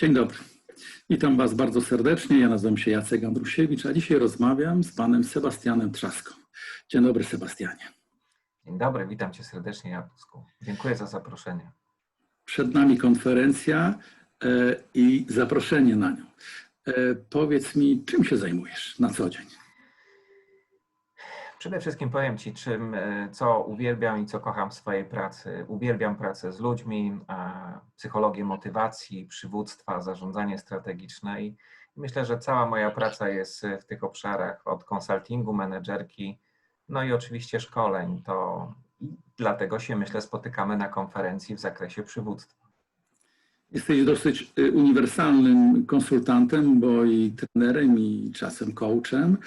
Dzień dobry. Witam Was bardzo serdecznie. Ja nazywam się Jacek Andrusiewicz, a dzisiaj rozmawiam z panem Sebastianem Trzaską. Dzień dobry, Sebastianie. Dzień dobry, witam cię serdecznie, Jacku. Dziękuję za zaproszenie. Przed nami konferencja e, i zaproszenie na nią. E, Powiedz mi, czym się zajmujesz na co dzień? Przede wszystkim powiem Ci, czym, e, co uwielbiam i co kocham w swojej pracy. Uwielbiam pracę z ludźmi, e, psychologię motywacji, przywództwa, zarządzanie strategiczne i myślę, że cała moja praca jest w tych obszarach od konsultingu, menedżerki, no i oczywiście szkoleń. To dlatego się myślę spotykamy na konferencji w zakresie przywództwa. Jesteś dosyć y, uniwersalnym konsultantem, bo i trenerem, i czasem coachem.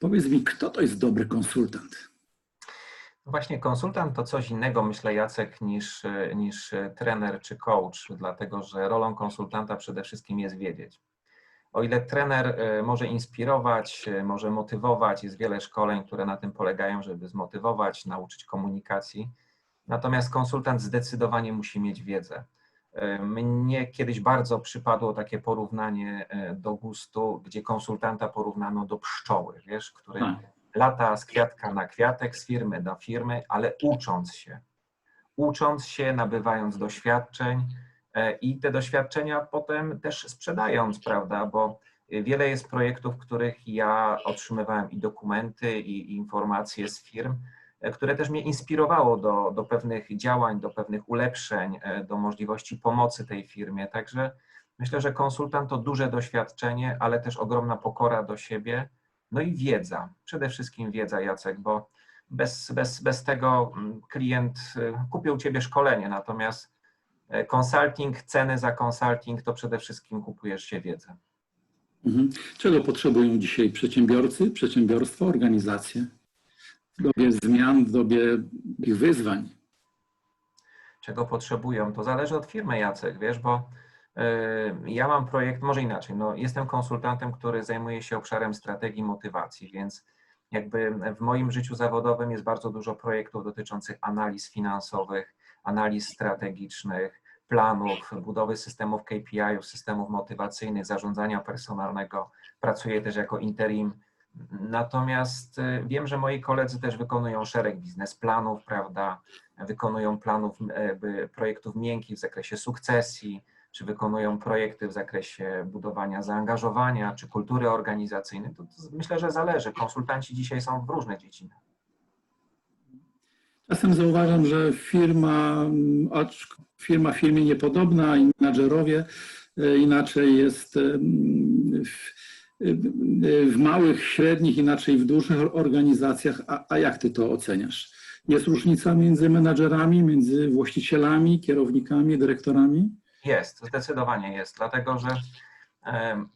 Powiedz mi, kto to jest dobry konsultant? Właśnie konsultant to coś innego, myślę, Jacek, niż, niż trener czy coach, dlatego że rolą konsultanta przede wszystkim jest wiedzieć. O ile trener może inspirować, może motywować, jest wiele szkoleń, które na tym polegają, żeby zmotywować, nauczyć komunikacji, natomiast konsultant zdecydowanie musi mieć wiedzę. E, mnie kiedyś bardzo przypadło takie porównanie do gustu, gdzie konsultanta porównano do pszczoły, wiesz, który Tak. lata z kwiatka na kwiatek, z firmy do firmy, ale ucząc się. Ucząc się, nabywając doświadczeń e, i te doświadczenia potem też sprzedając, prawda? Bo wiele jest projektów, w których ja otrzymywałem i dokumenty, i, informacje z firm, e, które też mnie inspirowało do, do pewnych działań, do pewnych ulepszeń, e, do możliwości pomocy tej firmie. Także myślę, że konsultant to duże doświadczenie, ale też ogromna pokora do siebie no i wiedza, przede wszystkim wiedza, Jacek, bo bez, bez, bez tego mm, klient y, kupił Ciebie szkolenie, natomiast e, consulting, ceny za consulting to przede wszystkim kupujesz się wiedzę. Mhm. Czego potrzebują dzisiaj przedsiębiorcy, przedsiębiorstwa, organizacje w dobie zmian, w dobie ich wyzwań? Czego potrzebują? To zależy od firmy, Jacek, wiesz, bo y, ja mam projekt, może inaczej, no, jestem konsultantem, który zajmuje się obszarem strategii motywacji, więc jakby w moim życiu zawodowym jest bardzo dużo projektów dotyczących analiz finansowych, analiz strategicznych, planów, budowy systemów KPI-ów, systemów motywacyjnych, zarządzania personalnego. Pracuję też jako interim. Natomiast y, wiem, że moi koledzy też wykonują szereg biznesplanów, prawda? Wykonują planów, projektów miękkich w zakresie sukcesji, czy wykonują projekty w zakresie budowania zaangażowania, czy kultury organizacyjnej, to, to myślę, że zależy. Konsultanci dzisiaj są w różnych dziedzinach. Czasem zauważam, że firma, mm, firma firmie niepodobna i menadżerowie e, inaczej jest em, w, w małych, średnich, inaczej w dużych organizacjach. A, a jak ty to oceniasz? Jest różnica między menadżerami, między właścicielami, kierownikami, dyrektorami? Jest, zdecydowanie jest, dlatego że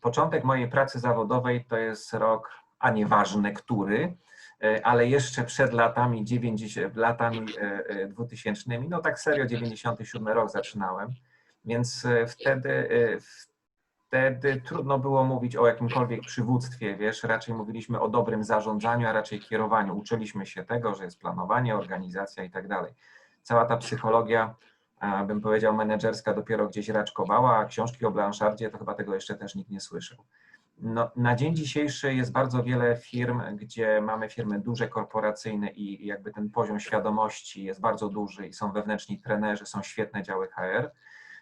początek mojej pracy zawodowej to jest rok, a nieważne który, e, ale jeszcze przed latami 90, latami e, e, 2000, no tak serio 97 rok zaczynałem, więc e, wtedy, e, wtedy trudno było mówić o jakimkolwiek przywództwie, wiesz, raczej mówiliśmy o dobrym zarządzaniu, a raczej kierowaniu. Uczyliśmy się tego, że jest planowanie, organizacja i tak dalej. Cała ta psychologia a bym powiedział, menedżerska dopiero gdzieś raczkowała, a książki o Blanchardzie to chyba tego jeszcze też nikt nie słyszał. No, na dzień dzisiejszy jest bardzo wiele firm, gdzie mamy firmy duże, korporacyjne i jakby ten poziom świadomości jest bardzo duży i są wewnętrzni trenerzy, są świetne działy HR.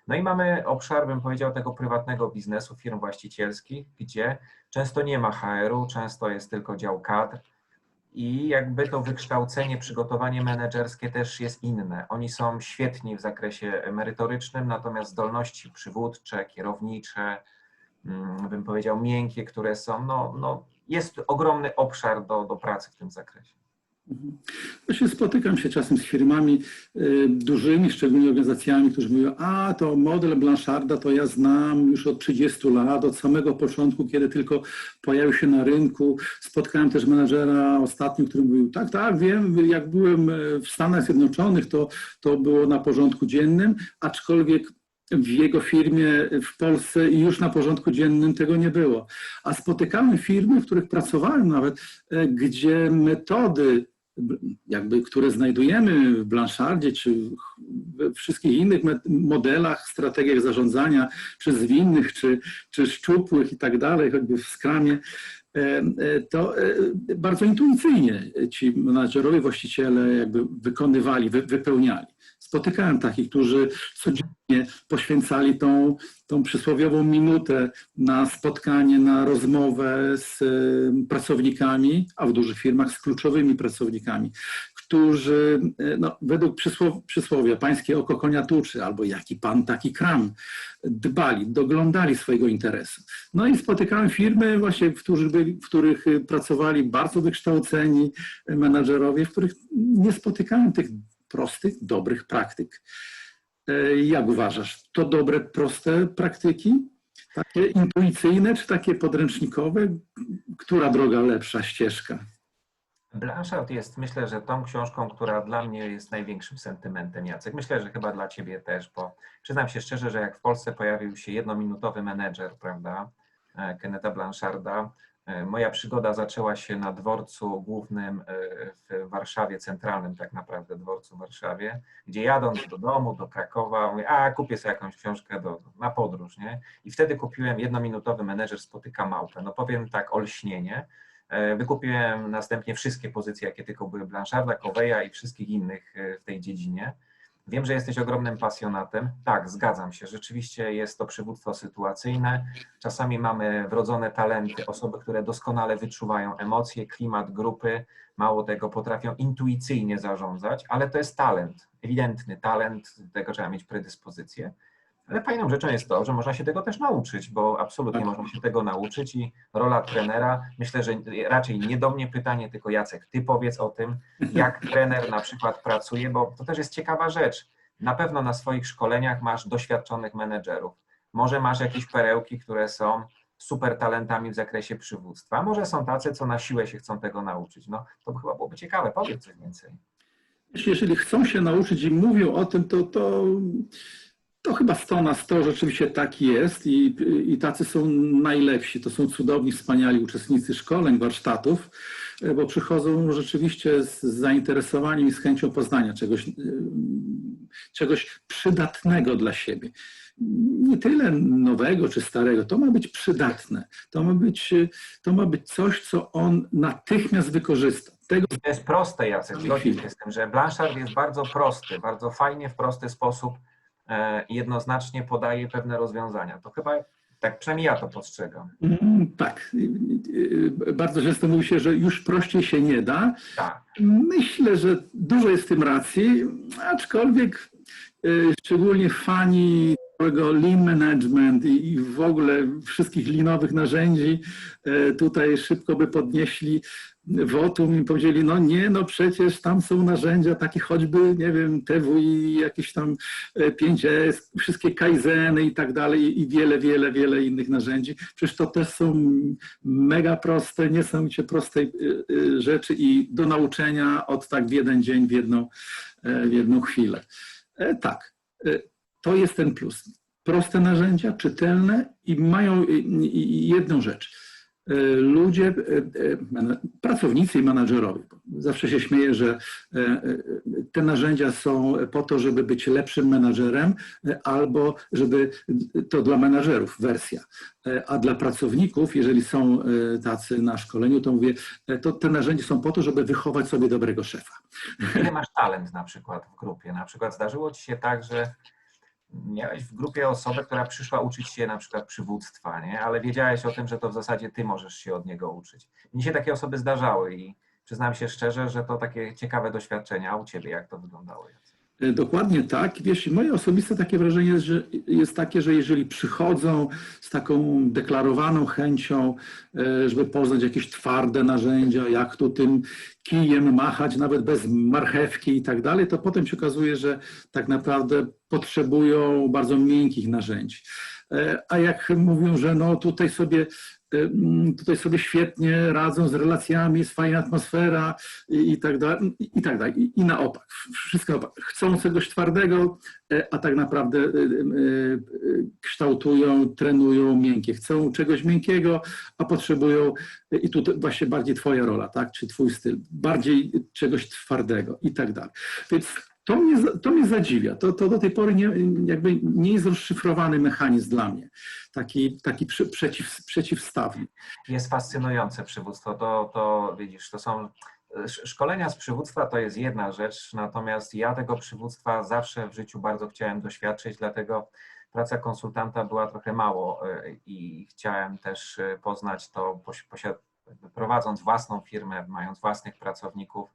No i mamy obszar, bym powiedział, tego prywatnego biznesu, firm właścicielskich, gdzie często nie ma HR-u, często jest tylko dział kadr, i jakby to wykształcenie, przygotowanie menedżerskie też jest inne. Oni są świetni w zakresie merytorycznym, natomiast zdolności przywódcze, kierownicze, mm, bym powiedział miękkie, które są, no, no jest ogromny obszar do, do pracy w tym zakresie. Właśnie spotykam się czasem z firmami y, dużymi, szczególnie organizacjami, którzy mówią, a to model Blancharda to ja znam już od 30 lat, od samego początku, kiedy tylko pojawił się na rynku. Spotkałem też menedżera ostatnio, który mówił, tak, tak, wiem, jak byłem w Stanach Zjednoczonych, to, to było na porządku dziennym, aczkolwiek w jego firmie w Polsce już na porządku dziennym tego nie było. A spotykałem firmy, w których pracowałem nawet, e, gdzie metody jakby, które znajdujemy w Blanchardzie, czy we wszystkich innych modelach, strategiach zarządzania, czy zwinnych, czy, czy szczupłych i tak dalej, choćby w skramie, e, e, to e, bardzo intuicyjnie ci menadżerowie, właściciele jakby wykonywali, wy, wypełniali. Spotykałem takich, którzy codziennie poświęcali tą, tą przysłowiową minutę na spotkanie, na rozmowę z pracownikami, a w dużych firmach z kluczowymi pracownikami, którzy e, no, według przysłow, przysłowia pańskie oko konia tuczy, albo jaki pan, taki kram, dbali, doglądali swojego interesu. No i spotykałem firmy właśnie, w których, byli, w których e, pracowali bardzo wykształceni menadżerowie, w których nie spotykałem tych prostych, dobrych praktyk. E, Jak uważasz, to dobre, proste praktyki? Takie intuicyjne czy takie podręcznikowe? Która droga lepsza ścieżka? Blanchard jest, myślę, że tą książką, która dla mnie jest największym sentymentem, Jacek. Myślę, że chyba dla ciebie też, bo przyznam się szczerze, że jak w Polsce pojawił się jednominutowy menedżer, prawda, e, Kenneta Blancharda, moja przygoda zaczęła się na dworcu głównym e, w Warszawie, centralnym tak naprawdę dworcu w Warszawie, gdzie jadąc do domu, do Krakowa, mówię, a kupię sobie jakąś książkę do, na podróż, nie? I wtedy kupiłem jednominutowy menedżer spotyka małpę. No powiem tak, olśnienie. E, Wykupiłem następnie wszystkie pozycje, jakie tylko były Blancharda, Coveya i wszystkich innych e, w tej dziedzinie. Wiem, że jesteś ogromnym pasjonatem. Tak, zgadzam się. Rzeczywiście jest to przywództwo sytuacyjne. Czasami mamy wrodzone talenty, osoby, które doskonale wyczuwają emocje, klimat grupy. Mało tego, potrafią intuicyjnie zarządzać, ale to jest talent, ewidentny talent, do tego trzeba mieć predyspozycję. Ale fajną rzeczą jest to, że można się tego też nauczyć, bo absolutnie Tak. można się tego nauczyć i rola trenera, myślę, że raczej nie do mnie pytanie, tylko Jacek, ty powiedz o tym, jak trener na przykład pracuje, bo to też jest ciekawa rzecz. Na pewno na swoich szkoleniach masz doświadczonych menedżerów. Może masz jakieś perełki, które są super talentami w zakresie przywództwa. Może są tacy, co na siłę się chcą tego nauczyć. No to by chyba byłoby ciekawe. Powiedz coś więcej. Jeśli- Jeżeli chcą się nauczyć i mówią o tym, to, to, to chyba 100 na 100 rzeczywiście tak jest i, i tacy są najlepsi. To są cudowni, wspaniali uczestnicy szkoleń, warsztatów, e, bo przychodzą rzeczywiście z zainteresowaniem i z chęcią poznania czegoś, e, czegoś przydatnego dla siebie. Nie tyle nowego czy starego, to ma być przydatne. To ma być, e, to ma być coś, co on natychmiast wykorzysta. Tego To jest proste, Jacek, chwili. się z tym, że Blanchard jest bardzo prosty, bardzo fajnie, w prosty sposób jednoznacznie podaje pewne rozwiązania. To chyba, tak przynajmniej ja to postrzegam. Mm, Tak. Y, y, Bardzo często mówi się, że już prościej się nie da. Tak. Myślę, że dużo jest w tym racji, aczkolwiek y, szczególnie fani całego lean management i w ogóle wszystkich linowych narzędzi tutaj szybko by podnieśli wotum i powiedzieli, no nie, no przecież tam są narzędzia takie choćby, nie wiem, TWI, jakieś tam e, 5S, wszystkie Kaizeny i tak dalej i wiele, wiele, wiele innych narzędzi. Przecież to też są mega proste, niesamowicie proste y, y, rzeczy i do nauczenia od tak w jeden dzień, w jedną, e, w jedną chwilę. E, Tak, e, to jest ten plus. Proste narzędzia, czytelne i mają jedną rzecz. E, Ludzie, e, e, pracownicy i menadżerowie. Zawsze się śmieję, że te narzędzia są po to, żeby być lepszym menadżerem, albo żeby to dla menadżerów wersja. A dla pracowników, jeżeli są tacy na szkoleniu, to mówię, to te narzędzia są po to, żeby wychować sobie dobrego szefa. Kiedy masz talent na przykład w grupie? Na przykład zdarzyło ci się tak, że miałeś w grupie osobę, która przyszła uczyć się na przykład przywództwa, nie? ale wiedziałeś o tym, że to w zasadzie ty możesz się od niego uczyć. Mnie się takie osoby zdarzały i przyznam się szczerze, że to takie ciekawe doświadczenia. A u ciebie jak to wyglądało? E, Dokładnie tak. Wiesz, moje osobiste takie wrażenie jest, że jest takie, że jeżeli przychodzą z taką deklarowaną chęcią, e, żeby poznać jakieś twarde narzędzia, jak tu tym kijem machać, nawet bez marchewki i tak dalej, to potem się okazuje, że tak naprawdę potrzebują bardzo miękkich narzędzi. E, A jak mówią, że no tutaj sobie tutaj sobie świetnie radzą z relacjami, jest fajna atmosfera i, tak dalej, i, tak dalej. I, na opak, wszystko opak. Chcą czegoś twardego, e, a tak naprawdę e, e, kształtują, trenują miękkie. Chcą czegoś miękkiego, a potrzebują, i tu właśnie bardziej twoja rola, tak, czy twój styl, bardziej czegoś twardego i tak dalej. Więc to mnie, to mnie zadziwia. To, to do tej pory nie, jakby nie jest rozszyfrowany mechanizm dla mnie, taki, taki przy, przeciw, przeciwstawny. Jest fascynujące przywództwo. To, to widzisz, to są sz- szkolenia z przywództwa to jest jedna rzecz, natomiast ja tego przywództwa zawsze w życiu bardzo chciałem doświadczyć, dlatego praca konsultanta była trochę mało y, i chciałem też y, poznać to, prowadząc własną firmę, mając własnych pracowników,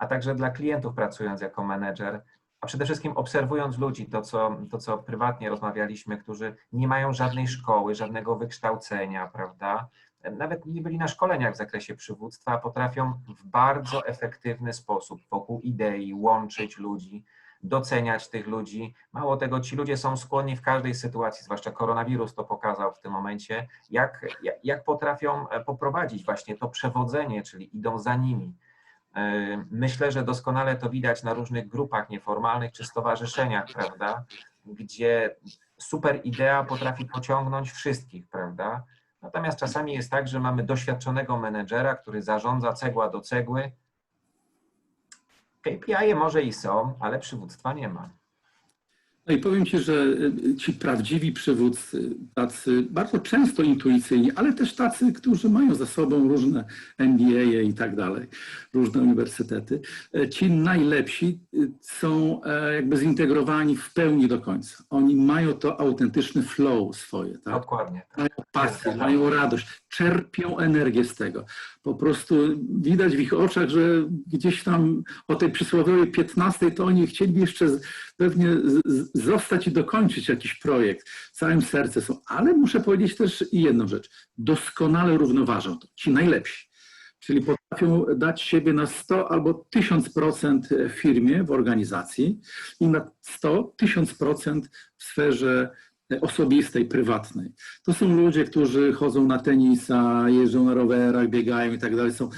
a także dla klientów pracując jako menedżer, a przede wszystkim obserwując ludzi, to co, to co prywatnie rozmawialiśmy, którzy nie mają żadnej szkoły, żadnego wykształcenia, prawda? Nawet nie byli na szkoleniach w zakresie przywództwa, a potrafią w bardzo efektywny sposób wokół idei łączyć ludzi, doceniać tych ludzi. Mało tego, ci ludzie są skłonni w każdej sytuacji, zwłaszcza koronawirus to pokazał w tym momencie, jak, jak, potrafią poprowadzić właśnie to przewodzenie, czyli idą za nimi. E, Myślę, że doskonale to widać na różnych grupach nieformalnych czy stowarzyszeniach, prawda, gdzie super idea potrafi pociągnąć wszystkich, prawda? Natomiast czasami jest tak, że mamy doświadczonego menedżera, który zarządza cegła do cegły. KPI może i są, ale przywództwa nie ma. No i powiem Ci, że y, ci prawdziwi przywódcy, tacy bardzo często intuicyjni, ale też tacy, którzy mają za sobą różne MBA i tak dalej, różne uniwersytety, e, ci najlepsi y, są e, jakby zintegrowani w pełni do końca. Oni mają to autentyczny flow swoje, tak? Dokładnie. Tak. mają pasję, mają radość, czerpią energię z tego. Po prostu widać w ich oczach, że gdzieś tam o tej przysłowiowej 15 to oni chcieliby jeszcze pewnie zostać i dokończyć jakiś projekt. Całym sercem są. Ale muszę powiedzieć też i jedną rzecz. Doskonale równoważą to. Ci najlepsi. Czyli potrafią dać siebie na 100 albo 1000% w firmie, w organizacji i na 100, 1000% w sferze osobistej, prywatnej. To są ludzie, którzy chodzą na tenisa, jeżdżą na rowerach, biegają i tak dalej, są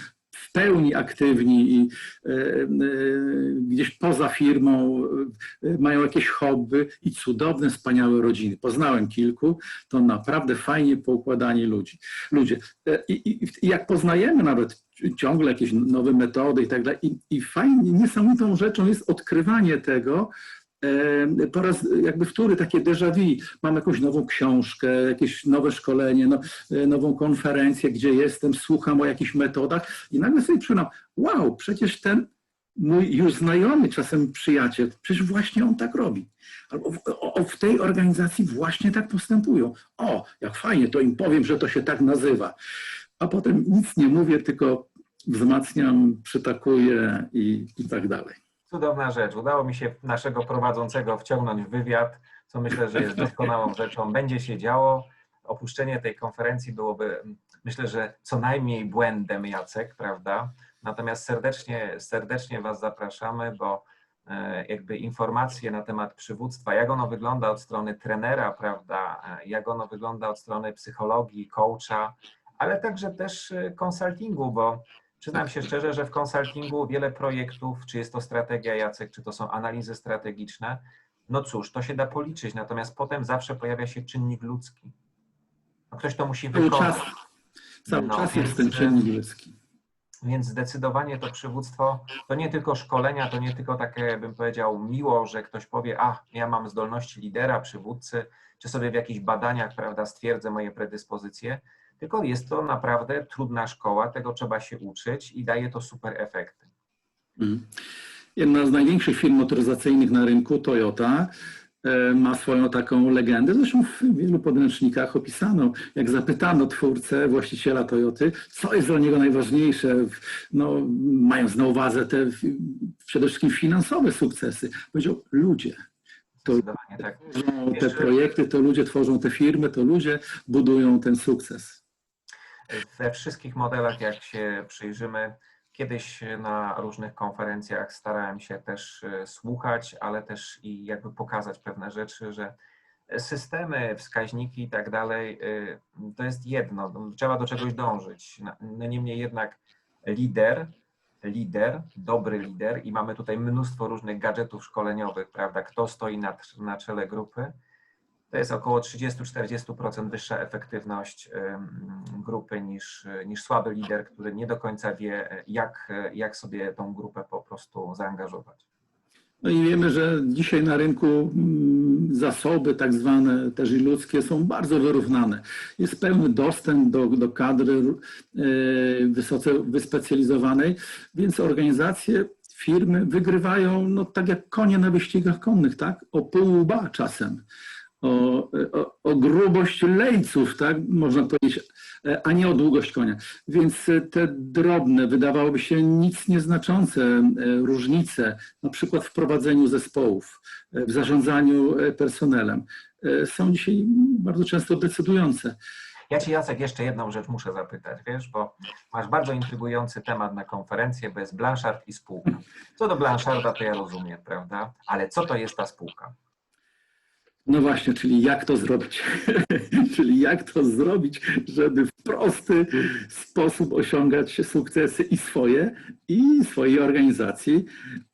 w pełni aktywni i e, e, gdzieś poza firmą e, mają jakieś hobby i cudowne, wspaniałe rodziny. Poznałem kilku, to naprawdę fajnie poukładani ludzi. ludzie. I, i, jak poznajemy nawet ciągle jakieś nowe metody i tak dalej, i, i fajnie, niesamowitą rzeczą jest odkrywanie tego, po raz jakby wtóry takie déjà vu. Mam jakąś nową książkę, jakieś nowe szkolenie, no, e, nową konferencję, gdzie jestem, słucham o jakichś metodach i nagle sobie przypomnę, wow, przecież ten mój już znajomy, czasem przyjaciel, przecież właśnie on tak robi. Albo w, o, w tej organizacji właśnie tak postępują. O, jak fajnie, to im powiem, że to się tak nazywa. A potem nic nie mówię, tylko wzmacniam, przytakuję i, i tak dalej. Cudowna rzecz. Udało mi się naszego prowadzącego wciągnąć w wywiad, co myślę, że jest doskonałą rzeczą. Będzie się działo. Opuszczenie tej konferencji byłoby, myślę, że co najmniej błędem, Jacek, prawda? Natomiast serdecznie, serdecznie Was zapraszamy, bo e, jakby informacje na temat przywództwa, jak ono wygląda od strony trenera, prawda, e, jak ono wygląda od strony psychologii, coacha, ale także też e, konsultingu, bo przyznam się szczerze, że w konsultingu wiele projektów, czy jest to strategia Jacek, czy to są analizy strategiczne, no cóż, to się da policzyć, natomiast potem zawsze pojawia się czynnik ludzki. No ktoś to musi Cały wykonać. czas, cały No, czas więc, jest ten czynnik ludzki. Więc zdecydowanie to przywództwo to nie tylko szkolenia, to nie tylko takie, bym powiedział, miło, że ktoś powie, a ja mam zdolności lidera, przywódcy, czy sobie w jakichś badaniach, prawda, stwierdzę moje predyspozycje, tylko jest to naprawdę trudna szkoła, tego trzeba się uczyć i daje to super efekty. Mhm. Jedna z największych firm motoryzacyjnych na rynku, Toyota, e, ma swoją taką legendę, zresztą w wielu podręcznikach opisaną. Jak zapytano twórcę, właściciela Toyoty, co jest dla niego najważniejsze, no, mając na uwadze te przede wszystkim finansowe sukcesy, powiedział ludzie. To Zdecydowanie tak. tworzą te projekty, to ludzie tworzą te firmy, to ludzie budują ten sukces. We wszystkich modelach, jak się przyjrzymy, kiedyś na różnych konferencjach starałem się też e, słuchać, ale też i jakby pokazać pewne rzeczy, że Systemy, wskaźniki i tak dalej, y, to jest jedno, no, trzeba do czegoś dążyć. No niemniej jednak lider, lider, dobry lider i mamy tutaj mnóstwo różnych gadżetów szkoleniowych, prawda, kto stoi na, na czele grupy, to jest około 30-40% wyższa efektywność grupy niż, niż słaby lider, który nie do końca wie, jak, jak sobie tą grupę po prostu zaangażować. No i wiemy, że dzisiaj na rynku mm, zasoby tak zwane też i ludzkie są bardzo wyrównane. Jest pełny dostęp do, do kadry e, wysoce wyspecjalizowanej, więc organizacje, firmy wygrywają no, tak jak konie na wyścigach konnych, tak? O pół łba czasem. O, o, o grubość lejców, tak można powiedzieć, a nie o długość konia. Więc te drobne, wydawałoby się nic nieznaczące e, różnice, na przykład w prowadzeniu zespołów, e, w zarządzaniu e, personelem, są dzisiaj bardzo często decydujące. Ja Ci Jacek jeszcze jedną rzecz muszę zapytać, wiesz, bo masz bardzo intrygujący temat na konferencję, bo jest Blanchard i spółka. Co do Blancharda to ja rozumiem, prawda? Ale co to jest ta spółka? No właśnie, czyli jak to zrobić? czyli jak to zrobić, żeby w prosty sposób osiągać sukcesy i swoje, i swojej organizacji,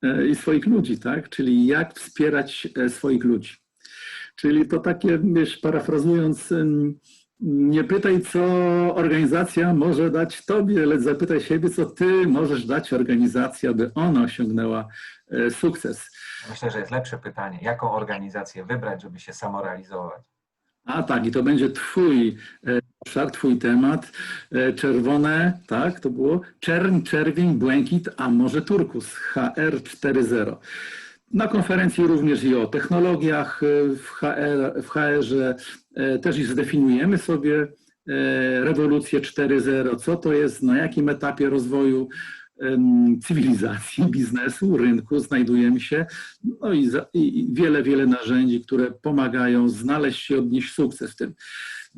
e, i swoich ludzi, tak? Czyli jak wspierać e, swoich ludzi. Czyli to takie, wiesz, parafrazując, nie pytaj, co organizacja może dać tobie, lecz zapytaj siebie, co ty możesz dać organizacji, aby ona osiągnęła e, sukces. Myślę, że jest lepsze pytanie, jaką organizację wybrać, żeby się samorealizować. A tak, i to będzie twój e, obszar, twój temat. E, Czerwone, tak, to było czerń, czerwień, błękit, a może turkus, HR 4.0. Na konferencji również i o technologiach e, w, HR, w HR-ze e, też i zdefiniujemy sobie e, rewolucję 4.0, co to jest, na jakim etapie rozwoju cywilizacji, biznesu, rynku znajdujemy się, no i, za, i wiele, wiele narzędzi, które pomagają znaleźć się, odnieść sukces w tym.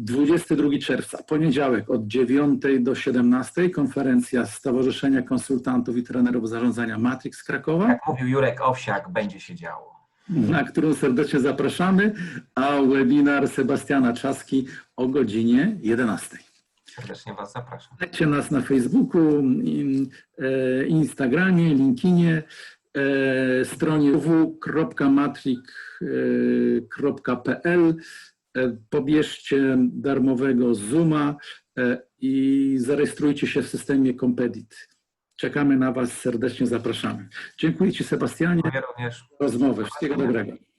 22 czerwca, poniedziałek od 9 do 17 konferencja Stowarzyszenia Konsultantów i Trenerów Zarządzania Matrix z Krakowa, Jak mówił Jurek Owsiak, będzie się działo. na którą serdecznie zapraszamy, a webinar Sebastiana Czaski o godzinie 11. Serdecznie Was zapraszam. Śledźcie nas na Facebooku, in- e, Instagramie, LinkedInie, e, stronie www.matrix.pl. E, Pobierzcie darmowego Zooma e, i zarejestrujcie się w systemie Compedit. Czekamy na Was, serdecznie zapraszamy. Dziękuję Ci Sebastianie za rozmowę. Wszystkiego dobrego.